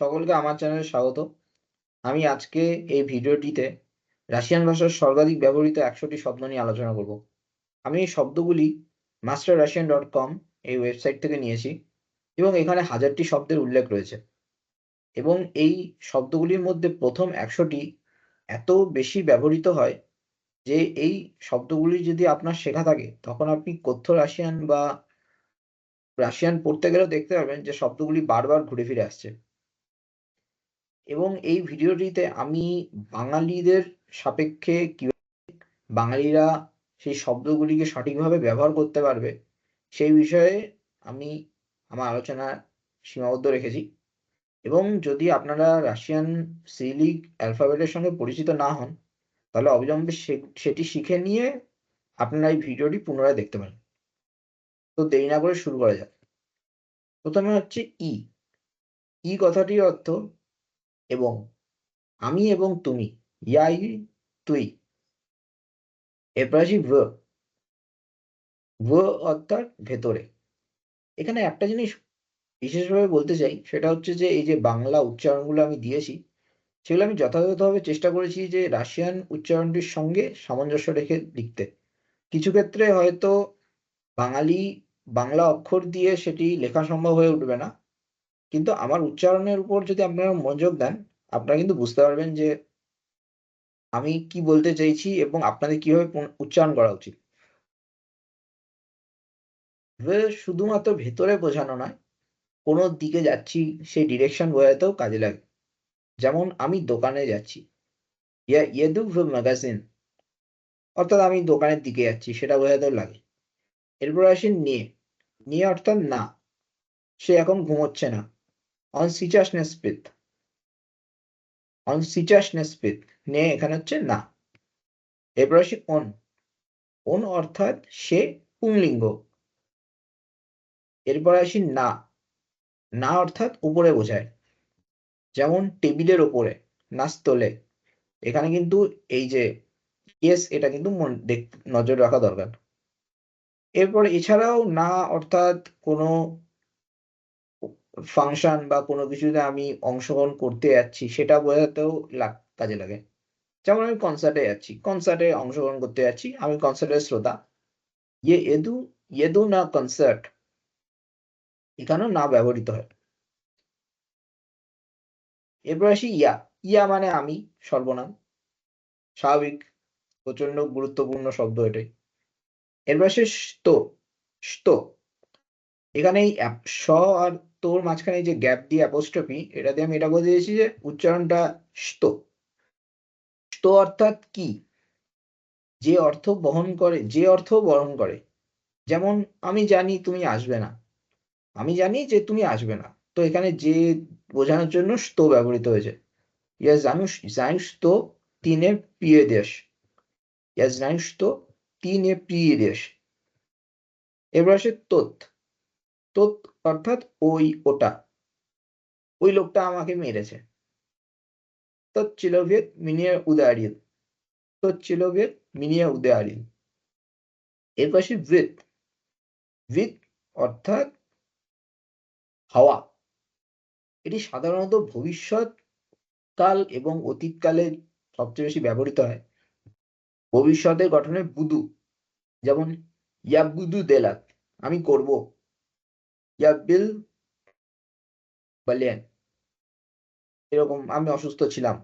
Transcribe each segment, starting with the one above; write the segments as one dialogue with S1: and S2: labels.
S1: সকলকে আমার চ্যানেলে স্বাগত। আমি আজকে এই ভিডিওটিতে রাশিয়ান ভাষার সর্বাধিক ব্যবহৃত একশোটি শব্দ নিয়ে আলোচনা করব। আমি এই শব্দগুলি মাস্টার রাশিয়ান ডট কম এই ওয়েবসাইট থেকে নিয়েছি এবং এখানে হাজারটি শব্দের উল্লেখ রয়েছে। এবং এই শব্দগুলির মধ্যে প্রথম একশোটি এত বেশি ব্যবহৃত হয় যে এই শব্দগুলি যদি আপনার শেখা থাকে, তখন আপনি কথ্য রাশিয়ান বা রাশিয়ান পড়তে গেলেও দেখতে পাবেন যে শব্দগুলি বারবার ঘুরে ফিরে আসছে। এবং এই ভিডিওটিতে আমি বাঙালিদের সাপেক্ষে কীভাবে বাঙালিরা সেই শব্দগুলিকে সঠিকভাবে ব্যবহার করতে পারবে, সেই বিষয়ে আমি আমার আলোচনা সীমাবদ্ধ রেখেছি। এবং যদি আপনারা রাশিয়ান সিলিক অ্যালফাবেটের সঙ্গে পরিচিত না হন, তাহলে অবিলম্বে সেটি শিখে নিয়ে আপনারা এই ভিডিওটি পুনরায় দেখতে পারেন। তো দেরি না করে শুরু করা যাক। প্রথমে হচ্ছে ই। ই কথাটির অর্থ এবং আমি এবং তুমি, ইয়াই তুই। এরপর আসি অর্থাৎ ভেতরে। এখানে একটা জিনিস বিশেষভাবে বলতে চাই, সেটা হচ্ছে যে এই যে বাংলা উচ্চারণগুলো আমি দিয়েছি, সেগুলো আমি যথাযথভাবে চেষ্টা করেছি যে রাশিয়ান উচ্চারণটির সঙ্গে সামঞ্জস্য রেখে লিখতে। কিছু ক্ষেত্রে হয়তো বাঙালি বাংলা অক্ষর দিয়ে সেটি লেখা সম্ভব হয়ে উঠবে না কিন্তু আমার উচ্চারণের উপর যদি আপনারা মনোযোগ দেন, আপনারা কিন্তু বুঝতে পারবেন যে আমি কি বলতে চাইছি এবং আপনাদের কীভাবে উচ্চারণ করা উচিত। শুধুমাত্র ভেতরে বোঝানো নয়, কোনো দিকে যাচ্ছি, সেই ডিরেকশন বোঝাতেও কাজে লাগে। যেমন আমি দোকানে যাচ্ছি, ইয়া ইয়েদু ম্যাগাজিন, অর্থাৎ আমি দোকানের দিকে যাচ্ছি, সেটা বোঝাতেও লাগে। এরপর আসি নিয়ে। নিয়ে অর্থাৎ না, সে এখন ঘুমোচ্ছে না। অন সিচাসনেসপিত অন সিচাসনেসপিত নে এখানে হচ্ছে না। এরপর আসি অন অন অর্থাৎ সে পুংলিঙ্গ। এরপর আসি না। না অর্থাৎ উপরে বোঝায়। যেমন টেবিলের ওপরে নাস্তলে এখানে কিন্তু এই যে ইয়েস এটা কিন্তু নজর রাখা দরকার। এরপর এছাড়াও না অর্থাৎ কোনো ফাংশন বা কোনো কিছুতে আমি অংশগ্রহণ করতে যাচ্ছি, সেটা বোঝাতেও কাজে লাগে। যেমন আমি কনসার্টে যাচ্ছি কনসার্টে অংশগ্রহণ করতে যাচ্ছি, আমি কনসার্টের শ্রোতা। ইয়ে এদু ইয়েদু না কনসার্ট এখানেও না ব্যবহৃত হয়। এরপর আসি ইয়া। ইয়া মানে আমি, সর্বনাম। স্বাভাবিক প্রচণ্ড গুরুত্বপূর্ণ শব্দ এটাই। এরপর আসে স্তো স্তো এখানে এই স আর তোর মাঝখানে যে গ্যাপ দিয়ে অ্যাপোস্ট্রফি এটা দিয়ে আমি এটা বলতে চাইছি যে উচ্চারণটা স্ত স্তো অর্থাৎ কি? যে অর্থ বহন করে, যে অর্থ বহন করে। যেমন আমি জানি তুমি আসবে না। আমি জানি যে তুমি আসবে না। তো এখানে যে বোঝানোর জন্য স্তো ব্যবহৃত হয়েছে। ইয়া জানুস জানুস তো তিনে প্রিয় দেশ। ইয়া জানুস তো তিনে প্রিয় দেশ। এবার আসে তোত। তোত অর্থাৎ ওই ওটা। ওই লোকটা আমাকে মেরেছে। তো চিলোভিয়েত মিনিয়া উদারিল তো চিলোভিয়েত মিনিয়া উদারিল এর পাশে ভিত। ভিত অর্থাৎ হাওয়া। এটি সাধারণত ভবিষ্যৎ কাল এবং অতীতকালে সবচেয়ে বেশি ব্যবহৃত হয়। ভবিষ্যতের গঠনে বুদু, যেমন ইয়া বুদু দেলাত, আমি করব। ইয়া বিল বলেন এরকম আমি অসুস্থ ছিলাম।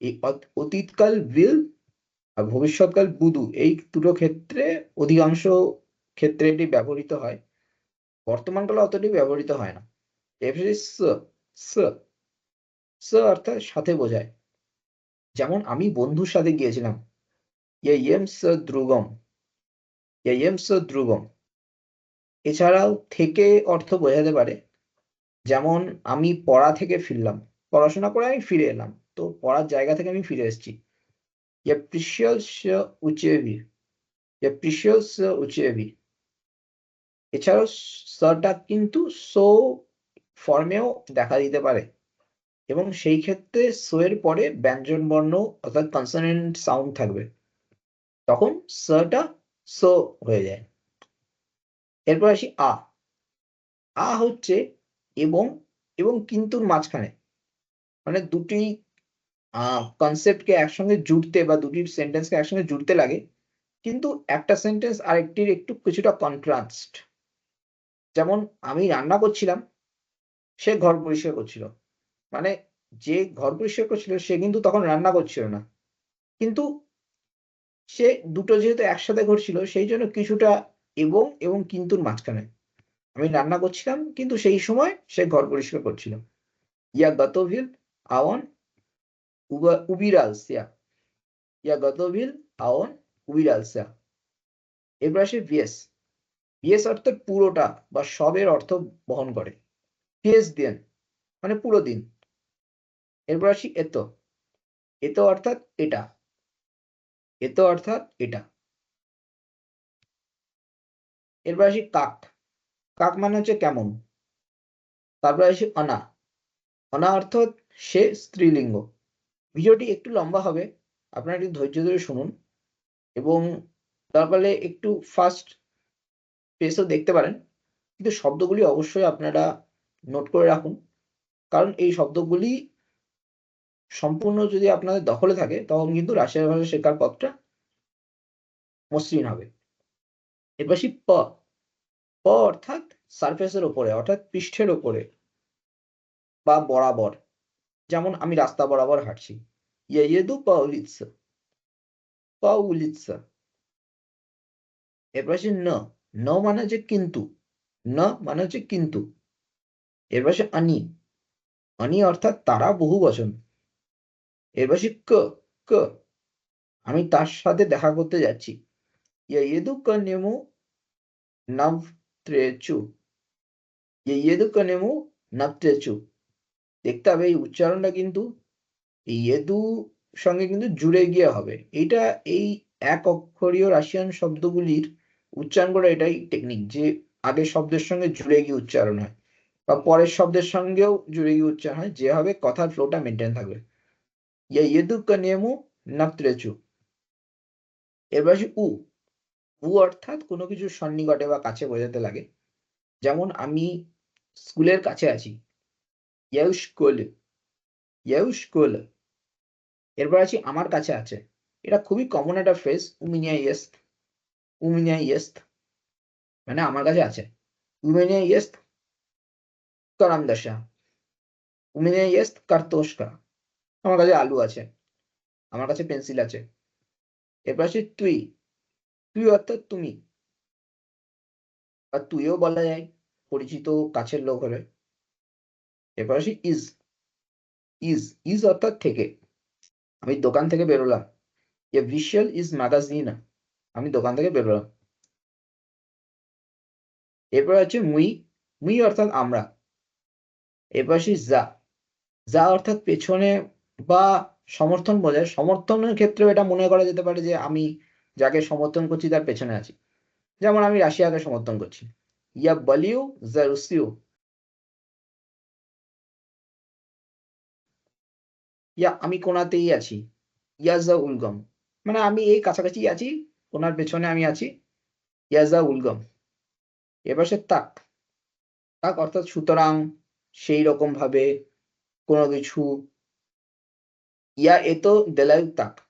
S1: এই অতীতকাল বিল আর ভবিষ্যৎকাল বুদু এই দুটো ক্ষেত্রে অধিকাংশ ক্ষেত্রে এটি ব্যবহৃত হয়। বর্তমানকালে অতটি ব্যবহৃত হয় না। স স অর্থাৎ সাথে বোঝায়। যেমন আমি বন্ধুর সাথে গিয়েছিলাম। ইয়েম স দ্রুগম। ইয়েম স দ্রুগম। এছাড়াও থেকে অর্থ বোঝাতে পারে। যেমন, আমি পড়া থেকে ফিরলাম। পড়াশোনা করে আমি ফিরে এলাম। তো পড়ার জায়গা থেকে আমি ফিরে এসেছি। এছাড়াও কিন্তু সো ফর্মেও দেখা দিতে পারে। এবং সেই ক্ষেত্রে সো এর পরে ব্যঞ্জন বর্ণ অর্থাৎ কনসোনেন্ট সাউন্ড থাকবে। তখন সটা সো হয়ে যায়। এরপর আসি আ। আ হচ্ছে এবং এবং কিন্তুর মাঝখানে। মানে দুটি কনসেপ্টকে একসঙ্গে জুড়তে বা দুটি সেন্টেন্সকে একসঙ্গে জুড়তে লাগে, কিন্তু একটা সেন্টেন্স আরেকটির একটু কিছুটা কন্ট্রাস্ট যেমন আমি রান্না করছিলাম, সে ঘর পরিষ্কার করছিল। মানে যে ঘর পরিষ্কার করছিল, সে কিন্তু তখন রান্না করছিল না। কিন্তু সে দুটো যেহেতু একসাথে ঘটছিল সেই জন্য কিছুটা এবং এবং কিন্তুর মাঝখানে। আমি রান্না করছিলাম, কিন্তু সেই সময় সে ঘর পরিষ্কার করছিল। ইয়া গতভিল আওয়ান উবিরালসিয়া। ইয়া গতভিল আওয়ান উবিরালসিয়া। এরপর আসে ভিএস ভিএস অর্থ পুরোটা বা সবের অর্থ বহন করে। ভিএস দিন মানে পুরো দিন। এরপর আসি এত। এত অর্থাৎ এটা। এত অর্থাৎ এটা। এরপর আসি কাক। কাক মানে হচ্ছে কেমন? তারপর আসি অনা। অনা অর্থাৎ সে স্ত্রীলিঙ্গ। ভিডিওটি একটু লম্বা হবে, আপনারা একটু ধৈর্য ধরে শুনুন এবং তারপরে একটু ফাস্ট পেসও দেখতে পারেন। কিন্তু শব্দগুলি অবশ্যই আপনারা নোট করে রাখুন। কারণ এই শব্দগুলি সম্পূর্ণ যদি আপনাদের দখলে থাকে, তখন কিন্তু রাশিয়ার ভাষা শেখার পথটা মসৃণ হবে। এরপর আসি প। প অর্থাৎ সারফেসের ওপরে অর্থাৎ পৃষ্ঠের ওপরে বা বরাবর। যেমন আমি রাস্তা বরাবর হাঁটছি। ইয়েদু পা উলিৎসা। পা উলিৎসা। এরপর আসি ন। ন মানে হচ্ছে কিন্তু। ন মানে হচ্ছে কিন্তু। এর পাশে আনি। আনি অর্থাৎ তারা বহু বচন। এর পাশে ক ক। আমি তার সাথে দেখা করতে যাচ্ছি। ইয়েদু ক নেমু নাভ ত্রেচু ইয়েদু ক নেমু নাভ ত্রেচু দেখতে হবে এই উচ্চারণটা কিন্তু ইয়েদু সঙ্গে কিন্তু জুড়ে গিয়ে হবে এইটা এই এক অক্ষরীয় রাশিয়ান শব্দগুলির উচ্চারণ করা এটাই টেকনিক যে আগের শব্দের সঙ্গে জুড়ে গিয়ে উচ্চারণ হয় বা পরের শব্দের সঙ্গেও জুড়ে গিয়ে উচ্চারণ হয় যেভাবে কথার ফ্লোটা মেনটেন থাকবে ইয়া ইয়েদু কানিয়ামু নাত্রেচু এবার আসি উ উ অর্থাৎ কোনো কিছু সন্নিকটে বা কাছে বোঝাতে লাগে। যেমন আমি স্কুলের কাছে আছি। ইয়ুস্কুল ইয়ুস্কুল এরপর আছি আমার কাছে আছে। এটা খুবই কমন একটা ফ্রেজ উমিনিয়া ইয়েস্ত। উমিনিয়া ইয়েস্ত। মানে আমার কাছে আছে। উমিনিয়া ইয়েস্ত কারামদাসা উমিনিয়া ইয়েস্ত কার্তোস্কা আমার কাছে আলু আছে। আমার কাছে পেন্সিল আছে। এরপর আছে তুই। তুই অর্থাৎ তুমি। আর তুইও বলা যায় পরিচিত কাছের লোক হলে। এরপর আসি ইজ ইজ ইজ অর্থাৎ থেকে। আমি দোকান থেকে বেরোলাম। এ ভিশুয়াল ইজ ম্যাগাজিন আমি দোকান থেকে বেরোলাম। এরপর আছে মুই মুই অর্থাৎ আমরা। এরপর আসি যা। যা অর্থাৎ পেছনে বা সমর্থন বোঝায়। সমর্থনের ক্ষেত্রেও এটা মনে করা যেতে পারে যে আমি যাকে সমর্থন করছি তার পেছনে আছি। যেমন আমি রাশিয়াকে সমর্থন করছি। ইয়া বলিউ জারুসিউ ইয়া আমি কোনাতেই আছি। ইয়াজা উলগম। মানে আমি এই কাছাকাছি আছি, ওনার পেছনে আমি আছি। ইয়াজা উলগম। এবার সে তাক। তাক অর্থাৎ সুতরাং সেই রকম ভাবে কোনো কিছু। ইয়া এতো দেলায়ু তাক।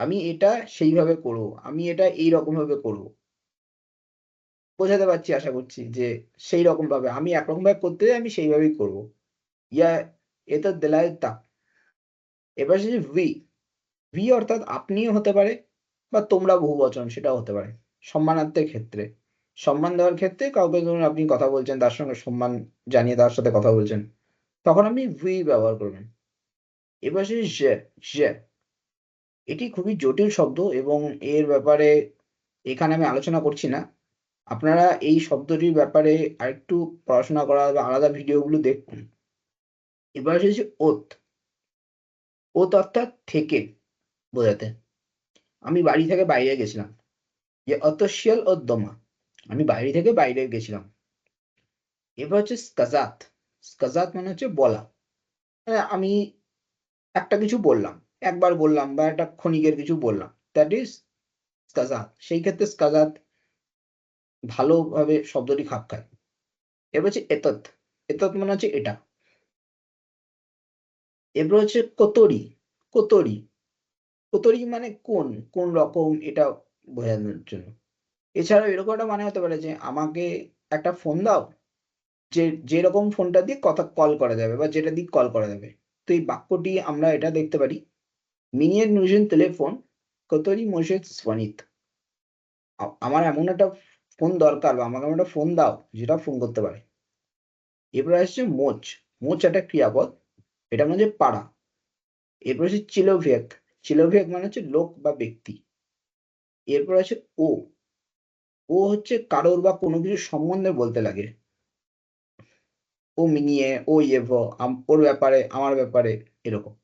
S1: আমি এটা সেইভাবে করব, আমি এটা এই রকম ভাবে করব। বোঝাতে পারছি আশা করছি যে সেই রকম ভাবে আমি একরকম ভাবে করতে আমি সেইভাবেই করব। ইয়া এতো দেলায়ু তাক এবার সে ভি ভি অর্থাৎ আপনিও হতে পারে বা তোমরা বহু বচন, সেটাও হতে পারে। সম্মানার্থের ক্ষেত্রে। সম্মান দেওয়ার ক্ষেত্রে কাউকে ধরুন আপনি কথা বলছেন, তার সঙ্গে সম্মান জানিয়ে তার সাথে কথা বলছেন, তখন আপনি ভি ব্যবহার করবেন। এবার সে এটি খুবই জটিল শব্দ এবং এর ব্যাপারে এখানে আমি আলোচনা করছি না। আপনারা এই শব্দটির ব্যাপারে আরেকটু পড়াশোনা করা বা আলাদা ভিডিওগুলো দেখুন। এবার এসেছে ওত। ওত অর্থাৎ থেকে বোঝাতে। আমি বাড়ি থেকে বাইরে গেছিলাম। যে অতশিয়াল অদ্যমা। আমি বাইরে থেকে বাইরে গেছিলাম। এবার হচ্ছে স্কাজাত। স্কাজাত মানে হচ্ছে বলা। মানে আমি একটা কিছু বললাম। একবার বললাম বা একটা ক্ষণিকের কিছু বললাম। দ্যাট ইজ স্কাজাত সেই ক্ষেত্রে স্কাজাত ভালোভাবে শব্দটি খাপ খায়। এবার হচ্ছে এতত এতত মানে হচ্ছে এটা। এরপর হচ্ছে কোতরি কোতরি কোতরি মানে কোন? কোন রকম? এটা বোঝানোর জন্য। এছাড়াও এরকম একটা মানে হতে পারে যে, আমাকে একটা ফোন দাও, যে যেরকম ফোনটা দিয়ে কথা কল করা যাবে বা যেটা দিয়ে কল করা যাবে। তো এই বাক্যটি আমরা এটা দেখতে পারি। মিনিয়ের নুজেন টেলিফোন কতরি মোশেদ স্বানিত আমার এমন একটা ফোন দরকার বা আমাকে একটা ফোন দাও যেটা ফোন করতে পারে। এরপরে আসছে মোচ মোচ একটা ক্রিয়াপদ, এটা মানে হচ্ছে পাড়া। এরপর হচ্ছে চিলোভিয়াক চিলোভিয়াক মানে হচ্ছে লোক বা ব্যক্তি। এরপর আছে ও ও হচ্ছে কারোর বা কোনো কিছু সম্বন্ধে বলতে লাগে। ও মিনিয়ে, ও ইয়েভ ওর ব্যাপারে, আমার ব্যাপারে, এরকম।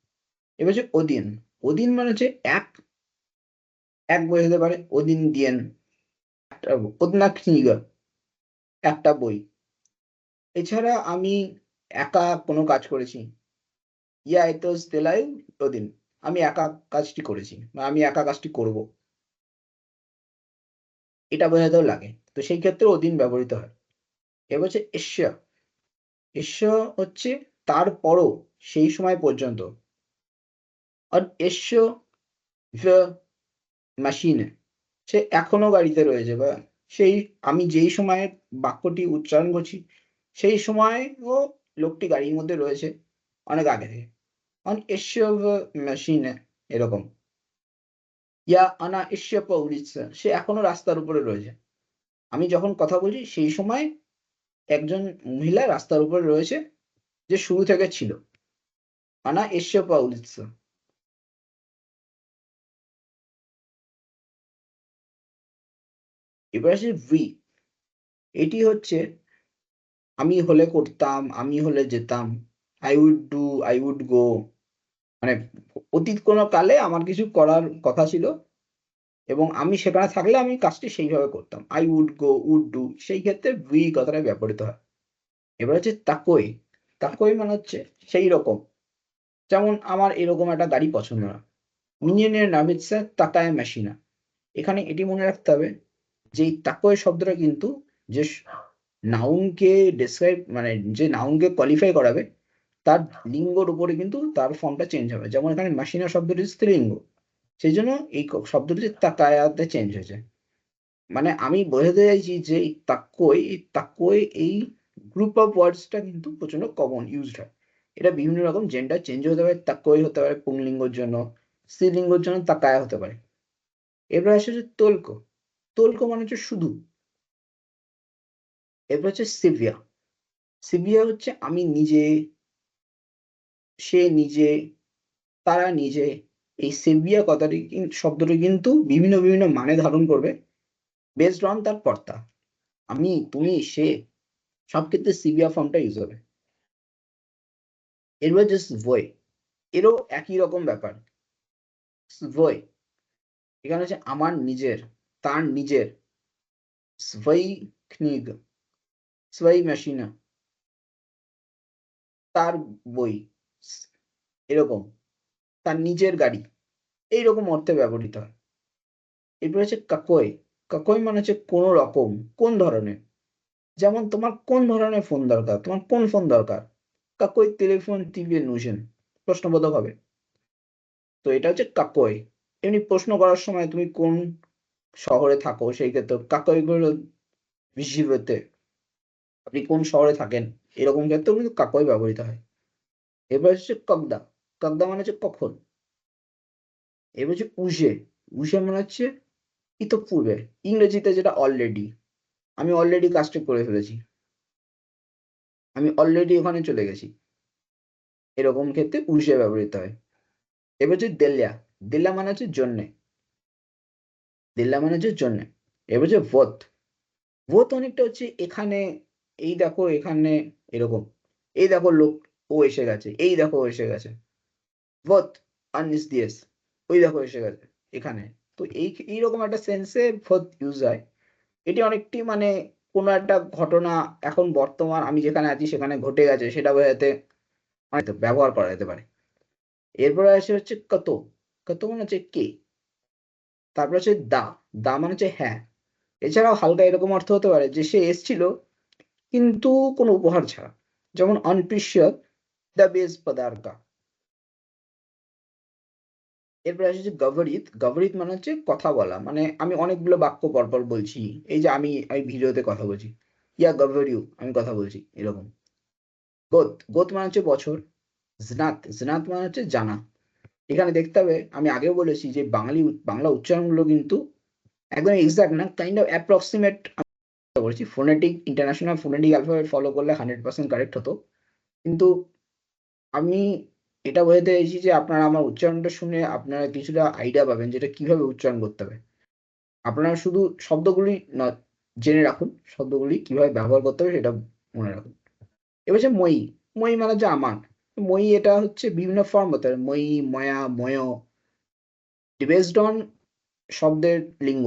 S1: এবার হচ্ছে ওদিন ওদিন মানে হচ্ছে এক এক বোঝাতে পারে ওদিন দিয়েন। একটা কৃষ্ণিগা একটা বই। এছাড়া আমি একা কোনো কাজ করেছি। ইয়া এতোস তেলাই ওদিন। আমি একা কাজটি করেছি, বা আমি একা কাজটি করব। এটা বোঝাতেও লাগে। তো সেই ক্ষেত্রে ওদিন ব্যবহৃত হয়। এবার হচ্ছে এশিয়া। এশিয়া হচ্ছে তারপরও সেই সময় পর্যন্ত আর এশিয়া মেশিনে সে এখনও গাড়িতে রয়েছে বা সেই আমি যেই সময়ে বাক্যটি উচ্চারণ করছি, সেই সময় ও লোকটি গাড়ির মধ্যে রয়েছে অনেক আগে থেকে। অন এশিয়া মেশিনে এরকম। ইয়া আনা এশিয়া পৌরিচ্ছে। সে এখনও রাস্তার উপরে রয়েছে। আমি যখন কথা বলছি, সেই সময় একজন মহিলা রাস্তার উপরে রয়েছে, যে শুরু থেকে ছিল। আনা এশিয়া পাউলিৎসা এবার আসে ভি এটি হচ্ছে, আমি হলে করতাম, আমি হলে যেতাম I would do I would go মানে অতীত কোনো কালে আমার কিছু করার কথা ছিল এবং আমি সেখানে থাকলে আমি কাজটি সেইভাবে করতাম। I would go would do সেই ক্ষেত্রে ভি কথাটা ব্যবহৃত হয়। এবার হচ্ছে তাকই। তাকই মানে হচ্ছে সেই রকম। যেমন আমার এরকম একটা গাড়ি পছন্দ না। মিনিয়নের নাম হচ্ছে তাকায় মেশিনা এখানে এটি মনে রাখতে হবে যে তাকয় শব্দটা কিন্তু যে নাউনকে ডেসক্রাইব মানে যে নাউনকে কোয়ালিফাই করাবে, তার লিঙ্গর উপরে কিন্তু তার ফর্মটা চেঞ্জ হবে। যেমন এখানে মাসিনা শব্দটি স্ত্রীলিঙ্গ সেই জন্য এই শব্দটি তাকায়াতে চেঞ্জ হয়েছে। মানে আমি বোঝাতে চাইছি যে এই তাক্কই এই তাক্কই এই গ্রুপ অফ ওয়ার্ডসটা কিন্তু প্রচণ্ড কমন ইউজড হয়। এটা বিভিন্ন রকম জেন্ডার চেঞ্জ হতে পারে, তাক্কই হতে পারে, পুংলিঙ্গর জন্য, স্ত্রীলিঙ্গর জন্য তাকায়া হতে পারে। এবার আসে হচ্ছে তোলক। তোলক মানে হচ্ছে শুধু। এরপর হচ্ছে সিভিয়া। সিভিয়া হচ্ছে আমি নিজে, সে নিজে, তারা নিজে। এই সেভিয়া কথাটি শব্দটি কিন্তু বিভিন্ন বিভিন্ন মানে ধারণ করবে বেসড অন তার কর্তা। আমি, তুমি, সে, সব ক্ষেত্রে সিভিয়া ফর্মটা ইউজ হবে। এরপর জাস্ট ভয় এরও একই রকম ব্যাপার। ভয় এখানে হচ্ছে আমার নিজের। তার নিজের svai knig svai machina, তার বই, এরকম, তার নিজের গাড়ি, এইরকম অর্থে ব্যবহৃত হয়। এরপর হচ্ছে কাকই কাকই মানে হচ্ছে কোন রকম, কোন ধরনের? যেমন তোমার কোন ধরনের ফোন দরকার, তোমার কোন ফোন দরকার? কাকই টেলিফোন টিভি নুজেন প্রশ্নবোধক হবে। তো এটা হচ্ছে কাকই এমনি প্রশ্ন করার সময় তুমি কোন শহরে থাকো, সেই ক্ষেত্রে কাকই গুলো বিশিবতে আপনি কোন শহরে থাকেন? এরকম ক্ষেত্রেও কিন্তু কাকই ব্যবহৃত হয়। এবার হচ্ছে কগদা কগদা মানে হচ্ছে কখন? এবার হচ্ছে উজে। উজে মানে হচ্ছে ইতপূর্বে। ইংরেজিতে যেটা অলরেডি আমি অলরেডি কাজটা করে ফেলেছি। আমি অলরেডি ওখানে চলে গেছি। এরকম ক্ষেত্রে উজে ব্যবহৃত হয়। এবার হচ্ছে দেল্লা দেল্লা মানে হচ্ছে জন্যে। দেল্লা মানে হচ্ছে জন্যে। এবার হচ্ছে ভোত ভোত অনেকটা হচ্ছে এখানে, এই দেখো এখানে এরকম, এই দেখো লোক, ও এসে গেছে, এই দেখো এসে গেছে। ভোত আনিস দিয়েস ওই দেখো এসে গেছে, এখানে। তো এই, এইরকম একটা সেন্সে ভোত ইউজ হয়। এটি অনেকটি মানে কোনো একটা ঘটনা এখন বর্তমান, আমি যেখানে আছি সেখানে ঘটে গেছে, সেটা বোঝাতে ব্যবহার করা যেতে পারে। এরপরে আসে হচ্ছে কত কত মানে হচ্ছে কে? তারপর হচ্ছে দা। দা মানে হচ্ছে হ্যাঁ। এছাড়াও হালকা এরকম অর্থ হতে পারে যে সে এসছিল কিন্তু কোনো উপহার ছাড়া। যেমন অনপ্রিশিয়াত দ্য বেস পদার্কা এরপরে আসে যে গভরিত গভরিত মানে হচ্ছে কথা বলা। মানে আমি অনেকগুলো বাক্য পরপর বলছি। এই যে আমি আমি ভিডিওতে কথা বলছি। ইয়া গভরিউ আমি কথা বলছি। এরকম। গোত গোত মানে হচ্ছে বছর। জনাত জনাত মানে হচ্ছে জানা। এখানে দেখতে হবে, আমি আগেও বলেছি যে বাঙালি বাংলা উচ্চারণগুলো কিন্তু একদম এক্সাক্ট না কাইন্ড অফ অ্যাপ্রক্সিমেট বলছি। Phonetic international phonetic alphabet follow করলে হান্ড্রেড পার্সেন্ট কারেক্ট হতো। কিন্তু আমি এটা বোঝাতে চাইছি যে আপনারা আমার উচ্চারণটা শুনে আপনারা কিছুটা আইডিয়া পাবেন যেটা কীভাবে উচ্চারণ করতে হবে। আপনারা শুধু শব্দগুলি জেনে রাখুন, শব্দগুলি কীভাবে ব্যবহার করতে হবে সেটা মনে রাখুন। এবার মই মই মানে হচ্ছে আমার। মই এটা হচ্ছে বিভিন্ন ফর্ম হতে মই, ময়া, ময়। বেসড অন শব্দের লিঙ্গ।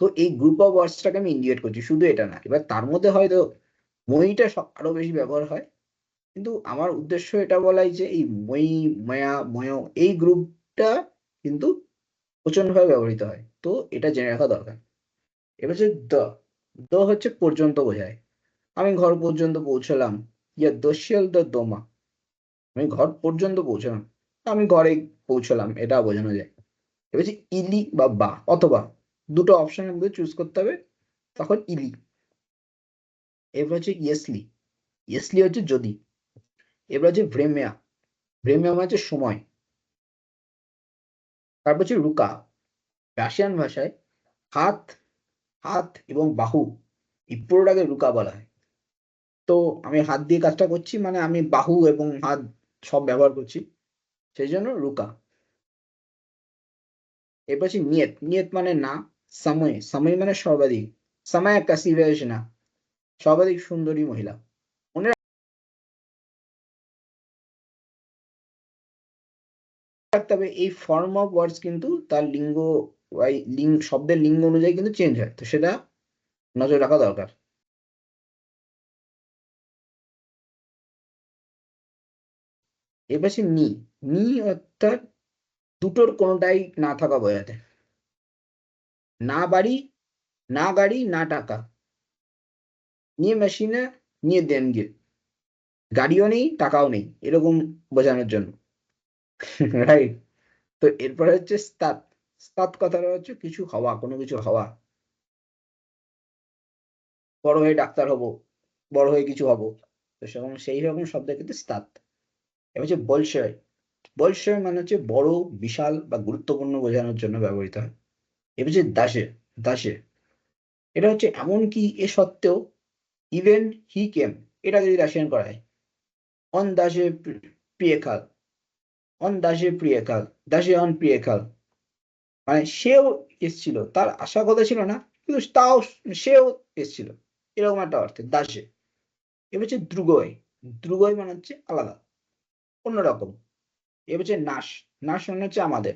S1: তো এই গ্রুপ অফ ওয়ার্ডসটাকে আমি ইন্ডিকেট করছি, শুধু এটা না। এবার তার মধ্যে হয়তো মইটা আরও বেশি ব্যবহার হয়। কিন্তু আমার উদ্দেশ্য এটা বলাই যে এই মই, ময়া, ময় এই গ্রুপটা কিন্তু প্রচন্ডভাবে ব্যবহৃত হয়। তো এটা জেনে রাখা দরকার। এবার হচ্ছে দ দ হচ্ছে পর্যন্ত বোঝায়। আমি ঘর পর্যন্ত পৌঁছলাম। ইয়া দস্যাল দ দোমা। আমি ঘর পর্যন্ত পৌঁছলাম। আমি ঘরে পৌঁছলাম, এটা বোঝানো যায়। এবার ইলি বা বা অথবা দুটো অপশনের মধ্যে চুজ করতে হবে, তখন ইলি। এবার হচ্ছে ইয়েসলি। ইয়েসলি হচ্ছে যদি। এবার হচ্ছে ভ্রেমিয়া। ভ্রেমিয়া মানে হচ্ছে সময়। তারপর হচ্ছে রুকা। রাশিয়ান ভাষায় হাত হাত এবং বাহু। এই পুরোটাকে রুকা বলা হয়। তো আমি হাত দিয়ে কাজটা করছি মানে আমি বাহু এবং হাত সব ব্যবহার করছি। সেই জন্য রুকা। এরপর নিয়ত। নিয়ত মানে না, সময়। সময় মানে সর্বাধিক। সময় কাসিবেশ না। সর্বাধিক সুন্দরী মহিলা। হবে, এই ফর্ম অফ ওয়ার্ডস কিন্তু তার লিঙ্গ লিঙ্গ, শব্দের লিঙ্গ অনুযায়ী কিন্তু চেঞ্জ হয়। তো সেটা নজর রাখা দরকার। এবার সে নি নি অর্থাৎ দুটোর কোনোটাই না থাকা বোঝাতে না বাড়ি, না গাড়ি, না টাকা। নিয়ে মেশিনে, নিয়ে দেন দেনগে গাড়িও নেই, টাকাও নেই, এরকম বোঝানোর জন্য। রাইট তো এরপরে হচ্ছে স্তাত। স্তাত কথাটা হচ্ছে কিছু হওয়া, কোনো কিছু হওয়া। বড় হয়ে ডাক্তার হব, বড় হয়ে কিছু হব। তো সেরকম, সেই রকম শব্দ কিন্তু স্তাত। এবার হচ্ছে বলশয় বলশয় মানে হচ্ছে বড়, বিশাল বা গুরুত্বপূর্ণ বোঝানোর জন্য ব্যবহৃত হয়। এবার হচ্ছে দাসে দাসে এটা হচ্ছে এমন কি এ সত্ত্বেও ইভেন হি কেম এটা যদি রাশিয়ান করা হয় অন দাসে প্রিয়েখাল অন দাসে প্রিয়েখাল দাসে অন প্রিয়েখাল মানে সেও এসছিল, তার আশা কথা ছিল না, কিন্তু তাও সেও এসছিল। এরকম একটা অর্থে দাসে এবার হচ্ছে দ্রুগয় দ্রুগয় মানে হচ্ছে আলাদা। অন্যরকম এবার হচ্ছে নাশ। নাশ মানে হচ্ছে আমাদের।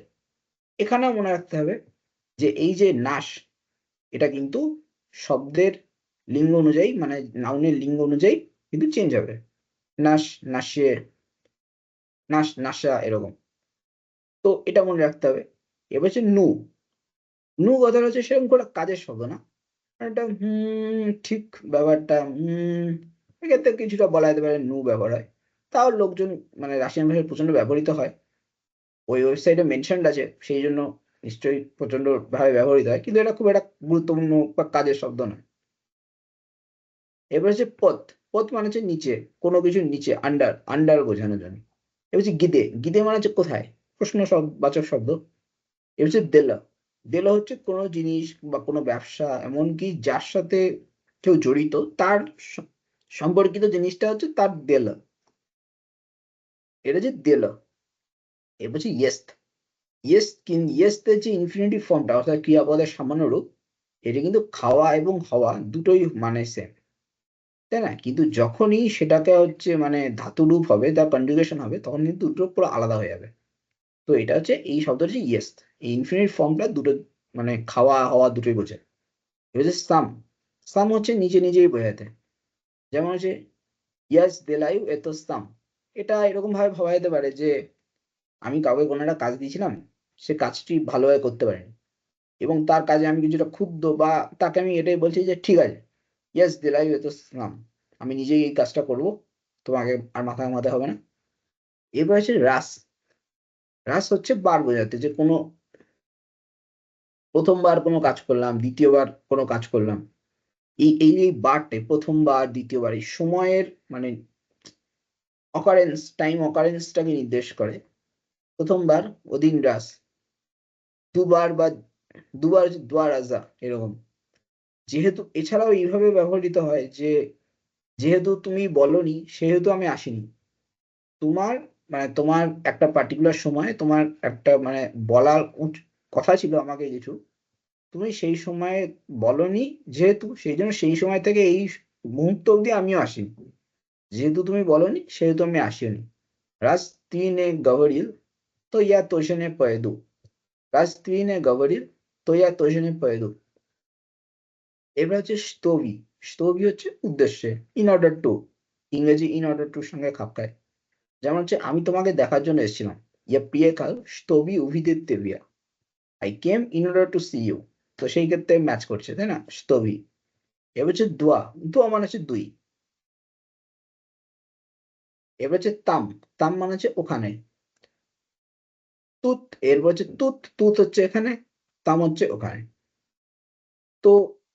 S1: এখানেও মনে রাখতে হবে যে এই যে নাশ, এটা কিন্তু শব্দের লিঙ্গ অনুযায়ী মানে নাউনের লিঙ্গ অনুযায়ী কিন্তু চেঞ্জ হবে। নাশ, নাশে, নাশ, নাশা এরকম। তো এটা মনে রাখতে হবে। এবার হচ্ছে নু। নু কথাটা হচ্ছে সেরকম করে কাজের শব্দ না। এটা, হম, ঠিক ব্যাপারটা হম, এক্ষেত্রে কিছুটা বলা যেতে পারে নু ব্যবহার হয়। তাও লোকজন মানে রাশিয়ান ভাষায় প্রচণ্ড ব্যবহৃত হয়। ওই ওয়েবসাইটে মেনশনড আছে, সেই জন্য নিশ্চয়ই প্রচণ্ড ভাবে ব্যবহৃত হয়, কিন্তু এটা খুব একটা গুরুত্বপূর্ণ বা কাজের শব্দ নয় এবার হচ্ছে পথ। পথ মানে হচ্ছে নিচে, কোনো কিছুর নিচে আন্ডার আন্ডার বোঝানোর জন্য। এবার হচ্ছে গিদে। গিদে মানে হচ্ছে কোথায়? প্রশ্ন শব্দ বাচক শব্দ। এবার হচ্ছে দেলা। দেলা হচ্ছে কোনো জিনিস বা কোনো ব্যবসা, এমনকি যার সাথে কেউ জড়িত, তার সম্পর্কিত জিনিসটা হচ্ছে তার দেলা। এটা যে দেলা এবার হচ্ছে ইয়েস্ত ইয়েস ইয়েস্তের যে ইনফিনিটিভ ফর্মটা অর্থাৎ ক্রিয়াপদের সামান্য রূপ, এটা কিন্তু খাওয়া এবং হওয়া দুটোই মানে সেম তাই না? কিন্তু যখনই সেটাকে হচ্ছে মানে ধাতু রূপ হবে, তার কনজুগেশন হবে, তখন কিন্তু দুটো পুরো আলাদা হয়ে যাবে। তো এটা হচ্ছে এই শব্দটা হচ্ছে ইয়েস এই ইনফিনিট ফর্মটা দুটো মানে খাওয়া হওয়া দুটোই বোঝে। হচ্ছে সাম সাম হচ্ছে নিজে নিজেই বোঝাতে। যেমন হচ্ছে ইয়াস দেলাইউ এত সাম এটা এরকম ভাবে ভাবা যেতে পারে যে, আমি কাউকে কোনো একটা কাজ দিয়েছিলাম, সে কাজটি ভালোভাবে করতে পারেনি। এবং তার কাজে আমি কিছুটা ক্ষুব্ধ বা তাকে আমি এটাই বলছি যে, ঠিক আছে ইয়াস দিলাই তো ইসলাম আমি নিজেই এই কাজটা করব, তোমাকে আর মাথা ঘামাতে হবে না। এবার হচ্ছে রাস। রাস হচ্ছে বার বোঝাতে যে, কোনো প্রথমবার কোনো কাজ করলাম, দ্বিতীয়বার কোনো কাজ করলাম। এই এই বারটে প্রথমবার, দ্বিতীয়বার, এই সময়ের মানে অকারেন্স টাইম অকারেন্সটাকে নির্দেশ করে। প্রথমবার অদিন রাস দুবার বা দুবার হচ্ছে দ্বারাজা এরকম। যেহেতু এছাড়াও এইভাবে ব্যবহৃত হয় যে, যেহেতু তুমি বলনি, সেহেতু আমি আসিনি। তোমার মানে তোমার একটা পার্টিকুলার সময়, তোমার একটা মানে বলার কথা ছিল আমাকে কিছু। তুমি সেই সময়ে বলনি, যেহেতু সেই জন্য সেই সময় থেকে এই মুহূর্ত অবধি আমিও আসিনি। যেহেতু তুমি বলনি, সেহেতু আমি আসিনি। রাজ তিনে গভরিল তো ইয়া তোষণে পয়েদু। রাজ তিনে গভরিল তো ইয়া তোষণে পয়েদু। এবার হচ্ছে স্তবি। স্তবি হচ্ছে উদ্দেশ্যে ইন অর্ডার টু ইংরেজি ইন অর্ডার টুর সঙ্গে খাপ খায়। যেমন হচ্ছে, আমি তোমাকে দেখার জন্য এসেছিলাম। ইয়া প্রিয়ে কাল স্তবি উভিদের তেবিয়া। I came in order to see you তো সেই ক্ষেত্রে ম্যাচ করছে, তাই না? স্তবি। এবার হচ্ছে দোয়া। দোয়া মানে হচ্ছে দুই। এবার হচ্ছে তাম তাম মানে হচ্ছে ওখানে। তুত, এরপর হচ্ছে তুত তুত হচ্ছে এখানে, তাম হচ্ছে ওখানে। তো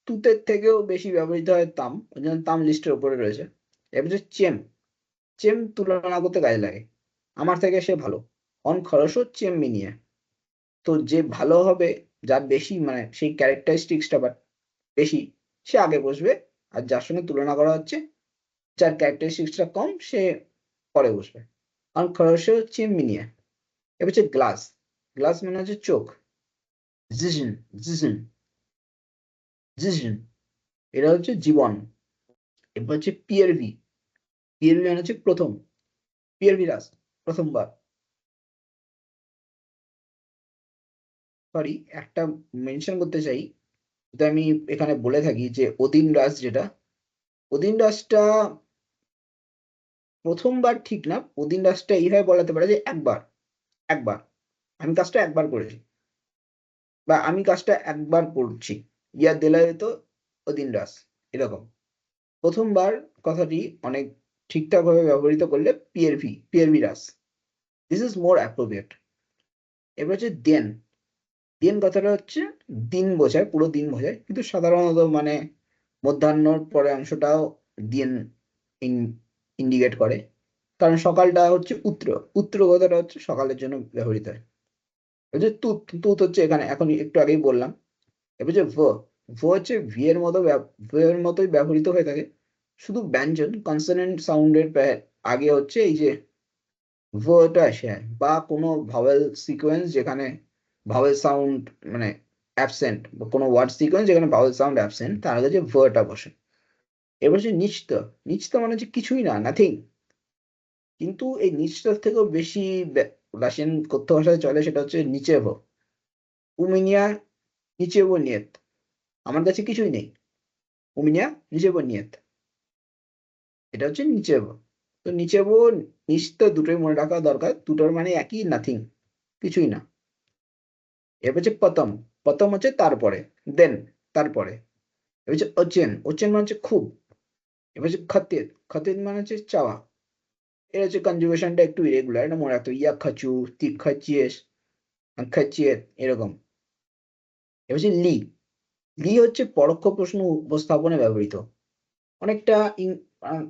S1: তুতের থেকেও বেশি ব্যবহৃত হয় তাম, ওই জন্য তাম লিস্টের উপরে রয়েছে। এবার হচ্ছে চেম চেম তুলনা করতে কাজে লাগে। আমার থেকে সে ভালো। অন খরচও চেম মিনিয়ে তো যে ভালো হবে, যার বেশি মানে সেই ক্যারেক্টারিস্টিক্সটা বা বেশি, সে আগে বসবে। আর যার সঙ্গে তুলনা করা হচ্ছে, যার ক্যারেক্টারিস্টিক্সটা কম, সে পরে বসবে। অন খরচও চেম মিনিয়ে। এবার হচ্ছে গ্লাস গ্লাস মানে হচ্ছে চোখ। জিজন জিজন জিজন এটা হচ্ছে জীবন। এবার হচ্ছে পিয়ারভি পিয়ারভি মানে হচ্ছে প্রথম। পিয়ারভি রাস প্রথমবার। সরি একটা মেনশন করতে চাই। আমি এখানে বলে থাকি যে অদিন রাস যেটা অদিন রাসটা প্রথমবার ঠিক না অদিন রাসটা এইভাবে বলাতে পারে যে একবার একবার। আমি কাজটা একবার করেছি। বা আমি কাজটা একবার করছি। ইয়া দেলায় তো অদিন রাস, এরকম। প্রথমবার কথাটি অনেক ঠিকঠাক ভাবে ব্যবহৃত করলে পিএরভি পিএরভি রাস। দিস ইজ মোর অ্যাপ্রোপ্রিয়েট এবার হচ্ছে দেন। দেন কথাটা হচ্ছে দিন বোঝায়, পুরো দিন বোঝায়। কিন্তু সাধারণত মানে মধ্যাহ্নর পরে অংশটাও দিন ইন্ডিকেট করে। কারণ সকালটা হচ্ছে উত্তর উত্তর কথাটা হচ্ছে সকালের জন্য ব্যবহৃত হয়। হচ্ছে তুত তুত হচ্ছে এখানে, এখন একটু আগেই বললাম। এবার যে ভ ভ হচ্ছে ভি এর মতো ভি এর মতোই ব্যবহৃত হয়ে থাকে। শুধু ব্যঞ্জন কনসোনেন্ট সাউন্ডের আগে হচ্ছে এই যে ভটা আসে বা কোনো ভাওয়েল সিকোয়েন্স যেখানে ভাওয়েল সাউন্ড মানে অ্যাবসেন্ট বা কোনো ওয়ার্ড সিকোয়েন্স যেখানে ভাওয়েল সাউন্ড অ্যাবসেন্ট তার আগে যে ভটা বসে। এবার হচ্ছে নিচত নিচত মানে হচ্ছে কিছুই না নাথিং কিন্তু এই নিচটার থেকেও বেশি রাশিয়ান কথ্য ভাষায় চলে সেটা হচ্ছে নিচে ভো উমিনিয়া নিচে ভো নিয়ত আমার কাছে কিছুই নেই। উমিনিয়া নিচে ভো নিয়ত এটা হচ্ছে নিচে ভো তো নিচে ভো নিচটা দুটোই মনে রাখা দরকার, দুটোর মানে একই নাথিং কিছুই না। এবার হচ্ছে প্রথম প্রথম হচ্ছে তারপরে দেন তারপরে। এবার হচ্ছে অচেন অচেন মানে হচ্ছে খুব। এবার হচ্ছে খতের খতের মানে হচ্ছে চাওয়া। এর হচ্ছে কনজুগেশনটা একটু ইরেগুলার এটা মনে রাখতে ইয়া খাচু তি খাচিয়েস খাচিয়েত এরকম। এবার হচ্ছে লি। লি হচ্ছে পরোক্ষ প্রশ্ন উপস্থাপনে ব্যবহৃত। অনেকটা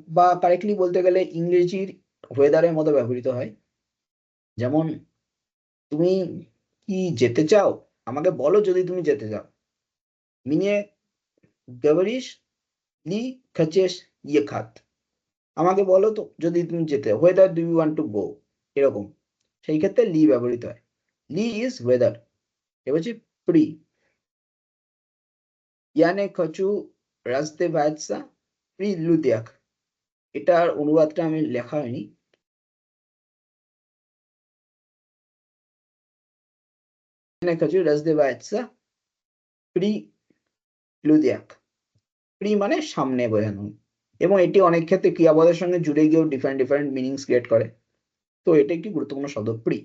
S1: বা কারেক্টলি বলতে গেলে ইংরেজির ওয়েদারের মতো ব্যবহৃত হয়। যেমন, তুমি কি যেতে চাও? আমাকে বলো যদি তুমি যেতে চাও। মিনিয়ে গবরিশ লি খাচেস ইয়ে খাত। আমাকে বলো তো, যদি তুমি যেতে whether do you want to go এরকম। সেই ক্ষেত্রে লি ব্যবহৃত হয়। লি ইজ ওয়েদার এবার হচ্ছে প্রি ইয়ানে খচু রাস্তে বাদশা প্রি লুদিয়াক। এটার অনুবাদটা আমি লেখা হয়নি। খচু রাজদে বাদশা প্রি লুদিয়াক। প্রি মানে সামনে বোঝানো। এবং এটি অনেক ক্ষেত্রে ক্রিয়াপদের সঙ্গে জুড়ে গিয়েও ডিফারেন্ট ডিফারেন্ট মিনিংস ক্রিয়েট করে। তো এটা একটি গুরুত্বপূর্ণ শব্দ প্রি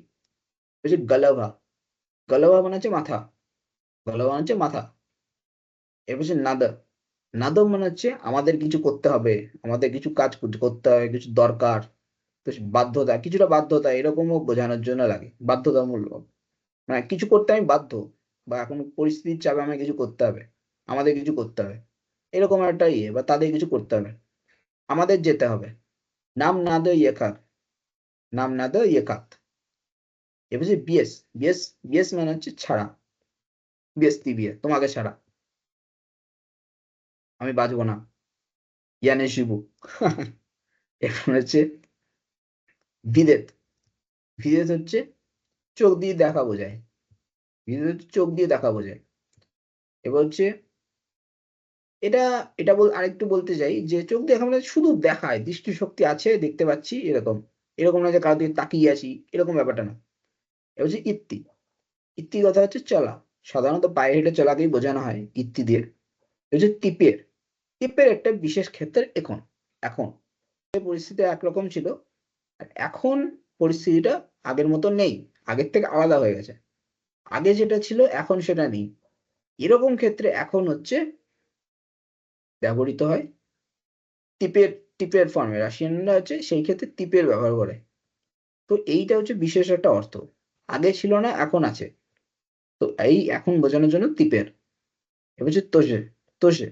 S1: হচ্ছে গালাভা গালাভা মানে হচ্ছে মাথা, গালাভা মানে হচ্ছে মাথা। এবার হচ্ছে নাদ নাদ মানে হচ্ছে আমাদের কিছু করতে হবে, আমাদের কিছু কাজ করতে হবে, কিছু দরকার, তো বাধ্যতা, কিছুটা বাধ্যতা এরকমও বোঝানোর জন্য লাগে, বাধ্যতামূলক। মানে কিছু করতে আমি বাধ্য, বা এখন পরিস্থিতির চাপে আমাকে কিছু করতে হবে, আমাদের কিছু করতে হবে। এরকম একটা ইয়ে বা তাদের কিছু করতে হবে। আমাদের যেতে হবে। নাম না দে ইয়ে খাত। নাম না দে ইয়ে খাত। এবার যে বিএস। বিএস বিএস মানে হচ্ছে ছাড়া। বিএসতি বিয়ে তোমাকে ছাড়া। আমি বাঁচবো না। ইয়ানে শিবু এখন হচ্ছে বিদেত। বিদেত হচ্ছে চোখ দিয়ে দেখা বোঝায়। বিদেত হচ্ছে চোখ দিয়ে দেখা বোঝায়। এবার হচ্ছে এটা এটা বল, আরেকটু বলতে চাই যে চোখ দিয়ে দেখা মানে শুধু দেখায়, দৃষ্টিশক্তি আছে, দেখতে পাচ্ছি এরকম। এরকম না যে কারও দিকে তাকিয়ে আছি, এরকম ব্যাপারটা না। এবার হচ্ছে ইত্তি। ইত্তি কথা হচ্ছে চলা। সাধারণত পায়ে হেঁটে চলাকেই বোঝানো হয় ইত্তি দিয়ে এটা হচ্ছে টিপের। টিপের একটা বিশেষ ক্ষেত্রে এখন এখন। পরিস্থিতি একরকম ছিল। আর এখন পরিস্থিতিটা আগের মতো নেই। আগের থেকে আলাদা হয়ে গেছে। আগে যেটা ছিল, এখন সেটা নেই। এরকম ক্ষেত্রে এখন হচ্ছে ব্যবহৃত হয়। টিপের টিপের ফর্মে রাশিয়ানরা হচ্ছে সেই ক্ষেত্রে টিপের ব্যবহার করে। তো এইটা হচ্ছে বিশেষ একটা অর্থ। আগে ছিল না, এখন আছে। তো এই এখন বোঝানোর জন্য টিপের। এবার হচ্ছে তোষে তোষে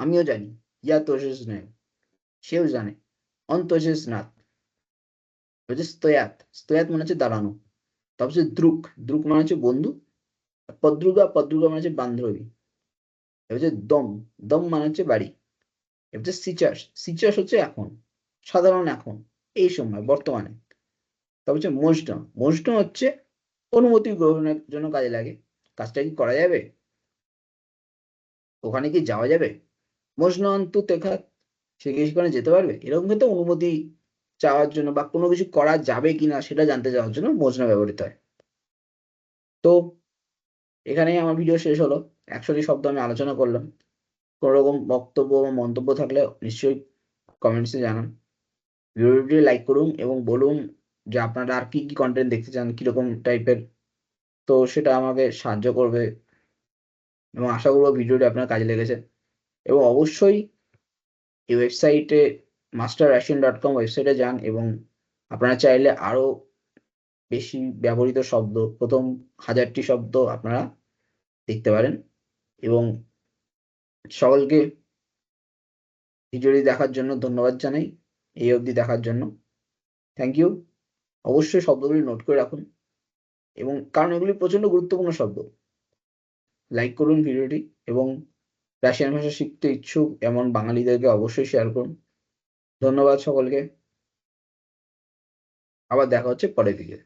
S1: আমিও জানি, ইয়া তোষেস নেই সেও জানে। অন্তোষেস নাথ হচ্ছে স্তয়াত। স্তয়াত মানে হচ্ছে দাঁড়ানো। তারপর হচ্ছে দ্রুক। দ্রুক মানে হচ্ছে বন্ধু। পদ্রুগা পদ্রুগা মানে হচ্ছে বান্ধবী। এবার হচ্ছে দম দম মানে হচ্ছে বাড়ি। এবার হচ্ছে সিচাস সিচাস হচ্ছে এখন, সাধারণ এখন, এই সময়, বর্তমানে। তারপর হচ্ছে মজড মজড হচ্ছে অনুমতি গ্রহণের জন্য কাজে লাগে। কাজটা কি করা যাবে? ওখানে কি যাওয়া যাবে? মজনু অন্তু তেখাত সে কি সেখানে যেতে পারবে? এরকম কিন্তু অনুমতি চাওয়ার জন্য বা কোনো কিছু করা যাবে কিনা সেটা জানতে চাওয়ার জন্য মোজনা ব্যবহৃত হয়। তো, এখানেই আমার ভিডিও শেষ হলো। একশোটি শব্দ আমি আলোচনা করলাম। কোনো রকম বক্তব্য বা মন্তব্য থাকলে নিশ্চয়ই কমেন্টসে জানান। ভিডিওটি লাইক করুন এবং বলুন যে আপনারা আর কি কি কন্টেন্ট দেখতে চান, কীরকম টাইপের তো সেটা আমাকে সাহায্য করবে এবং আশা করব ভিডিওটি আপনার কাজে লেগেছে। এবং অবশ্যই এই ওয়েবসাইটে মাস্টার রাশিয়ান ডট কম ওয়েবসাইটে যান এবং আপনারা চাইলে আরও বেশি ব্যবহৃত শব্দ, প্রথম হাজারটি শব্দ আপনারা দেখতে পারেন। এবং সকলকে ভিডিওটি দেখার জন্য ধন্যবাদ জানাই, এই অবধি দেখার জন্য। থ্যাংক ইউ অবশ্যই শব্দগুলি নোট করে রাখুন এবং কারণ এগুলি প্রচণ্ড গুরুত্বপূর্ণ শব্দ। লাইক করুন ভিডিওটি এবং রাশিয়ান ভাষা শিখতে ইচ্ছুক এমন বাঙালিদেরকে অবশ্যই শেয়ার করুন। ধন্যবাদ সকলকে। আবার দেখা হচ্ছে পরের দিকে।